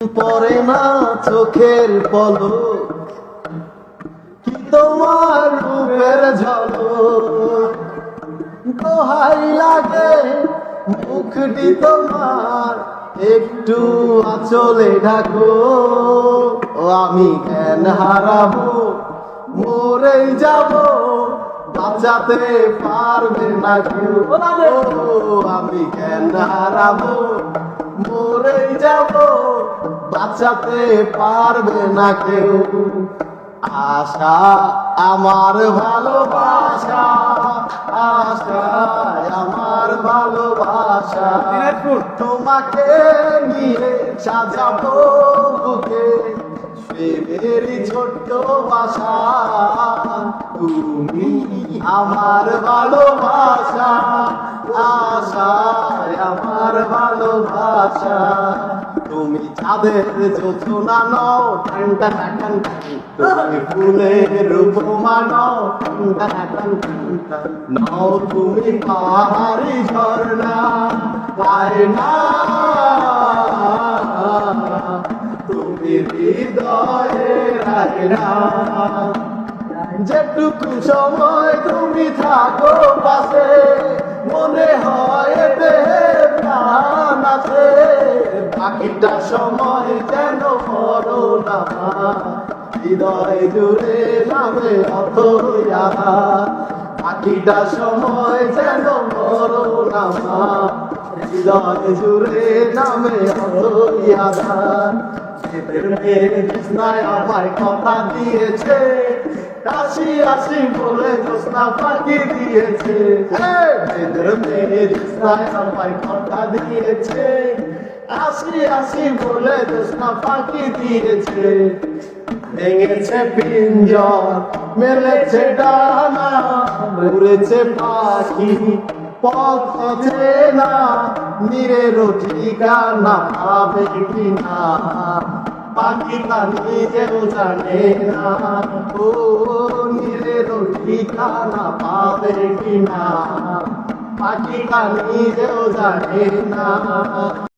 পরে না চোখের পলক, কি তোমার রূপের ঝলক? দোহাই লাগে, মুখটি তোমার একটু আঁচলে ঢাকো। ও, আমি জ্ঞান হারাবো মরেই যাব, বাঁচাতে পারবে না কেউ। আমি জ্ঞান হারাবো মরেই যাব। বাঁচাতে পারবে না কেউ। আশা আমার ভালোবাসা আশা আমার ভালোবাসা। তোমাকে নিয়ে সাজাবো বুকে প্রেমেরই ছোট্ট বাসা। তুমি আমার ভালোবাসা আশা আমার ভালোবাসা। তুমি চাঁদের যোজনা নও, ঠান্ডা তুমি ফুলের উপমা নও নও তুমি পাহাড়ি ঝর্ণা পায় না তুমি হৃদয়ে যেটুকু সময় তুমি থাকো, পাশে বাকিটা সময় যেন মরো না হৃদয় জুড়ে নামে অথইয়া বাকিটা সময় যেন মরো না হৃদয় জুড়ে কৃষ্ণায় আমায় কথা দিয়েছে আসি বলে দিয়েছে। কথা দিয়েছে আসি আসি বলে জোসনা ফাঁকি দিয়েছে। ভেঙেছে পিঞ্জর, মেলেছে ডানা উড়েছে পাখি, পথ না নিরের ঠিকানা পাবে কিনা। পাখিটা নিজেও জানে না, ও নিরের ঠিকানা পাবে কিনা। পাখিটা নিজেও জানে না।